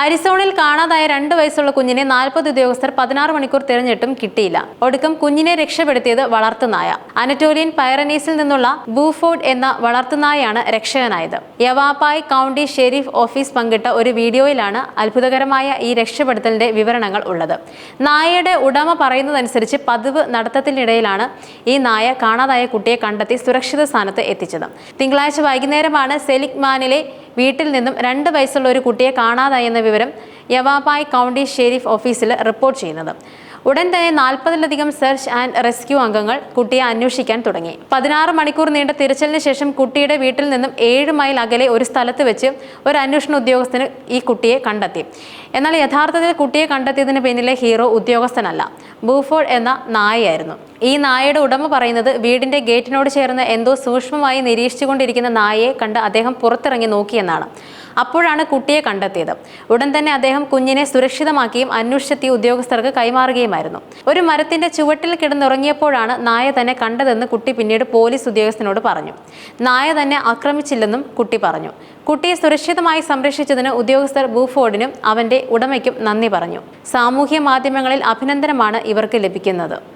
അരിസോണിൽ കാണാതായ രണ്ട് വയസ്സുള്ള കുഞ്ഞിനെ നാൽപ്പത് ഉദ്യോഗസ്ഥർ പതിനാറ് മണിക്കൂർ തിരഞ്ഞിട്ടും കിട്ടിയില്ല. ഒടുക്കം കുഞ്ഞിനെ രക്ഷപ്പെടുത്തിയത് വളർത്തുനായ അനറ്റോലിയൻ പൈറനീസിൽ നിന്നുള്ള ബൂഫോർഡ് എന്ന വളർത്തുനായാണ് രക്ഷകനായത്. യവാപ്പായ് കൗണ്ടി ഷെരീഫ് ഓഫീസ് പങ്കിട്ട ഒരു വീഡിയോയിലാണ് അത്ഭുതകരമായ ഈ രക്ഷപ്പെടുത്തലിന്റെ വിവരണങ്ങൾ ഉള്ളത്. നായയുടെ ഉടമ പറയുന്നതനുസരിച്ച് പതിവ് നടത്തത്തിനിടയിലാണ് ഈ നായ കാണാതായ കുട്ടിയെ കണ്ടെത്തി സുരക്ഷിത സ്ഥാനത്ത് എത്തിച്ചത്. തിങ്കളാഴ്ച വൈകുന്നേരമാണ് സെലിക്മാനിലെ വീട്ടിൽ നിന്നും രണ്ട് വയസ്സുള്ള ഒരു കുട്ടിയെ കാണാതായെന്ന വിവരം യവാപായ് കൗണ്ടി ഷെരീഫ് ഓഫീസിൽ റിപ്പോർട്ട് ചെയ്യുന്നത്. ഉടൻ തന്നെ നാൽപ്പതിലധികം സെർച്ച് ആൻഡ് റെസ്ക്യൂ അംഗങ്ങൾ കുട്ടിയെ അന്വേഷിക്കാൻ തുടങ്ങി. പതിനാറ് മണിക്കൂർ നീണ്ട തിരച്ചിലിന് ശേഷം കുട്ടിയുടെ വീട്ടിൽ നിന്നും ഏഴ് മൈൽ അകലെ ഒരു സ്ഥലത്ത് വെച്ച് ഒരു അന്വേഷണ ഉദ്യോഗസ്ഥന് ഈ കുട്ടിയെ കണ്ടെത്തി. എന്നാൽ യഥാർത്ഥത്തിൽ കുട്ടിയെ കണ്ടെത്തിയതിന് പിന്നിലെ ഹീറോ ഉദ്യോഗസ്ഥനല്ല. ബൂഫോർഡ് എന്ന നായയായിരുന്നു. ഈ നായയുടെ ഉടമ പറയുന്നത് വീടിന്റെ ഗേറ്റിനോട് ചേർന്ന് എന്തോ സൂക്ഷ്മമായി നിരീക്ഷിച്ചുകൊണ്ടിരിക്കുന്ന നായയെ കണ്ട് അദ്ദേഹം പുറത്തിറങ്ങി നോക്കിയെന്നാണ്. അപ്പോഴാണ് കുട്ടിയെ കണ്ടെത്തിയത്. ഉടൻ തന്നെ അദ്ദേഹം കുഞ്ഞിനെ സുരക്ഷിതമാക്കിയും അന്വേഷിച്ചെത്തിയ ഉദ്യോഗസ്ഥർക്ക് കൈമാറുകയുമായിരുന്നു. ഒരു മരത്തിന്റെ ചുവട്ടിൽ കിടന്നുറങ്ങിയപ്പോഴാണ് നായ തന്നെ കണ്ടതെന്ന് കുട്ടി പിന്നീട് പോലീസ് ഉദ്യോഗസ്ഥനോട് പറഞ്ഞു. നായ തന്നെ ആക്രമിച്ചില്ലെന്നും കുട്ടി പറഞ്ഞു. കുട്ടിയെ സുരക്ഷിതമായി സംരക്ഷിച്ചതിന് ഉദ്യോഗസ്ഥർ ബൂഫോർഡിനും അവന്റെ ഉടമയ്ക്കും നന്ദി പറഞ്ഞു. സാമൂഹ്യ മാധ്യമങ്ങളിൽ അഭിനന്ദനമാണ് ഇവർക്ക് ലഭിക്കുന്നത്.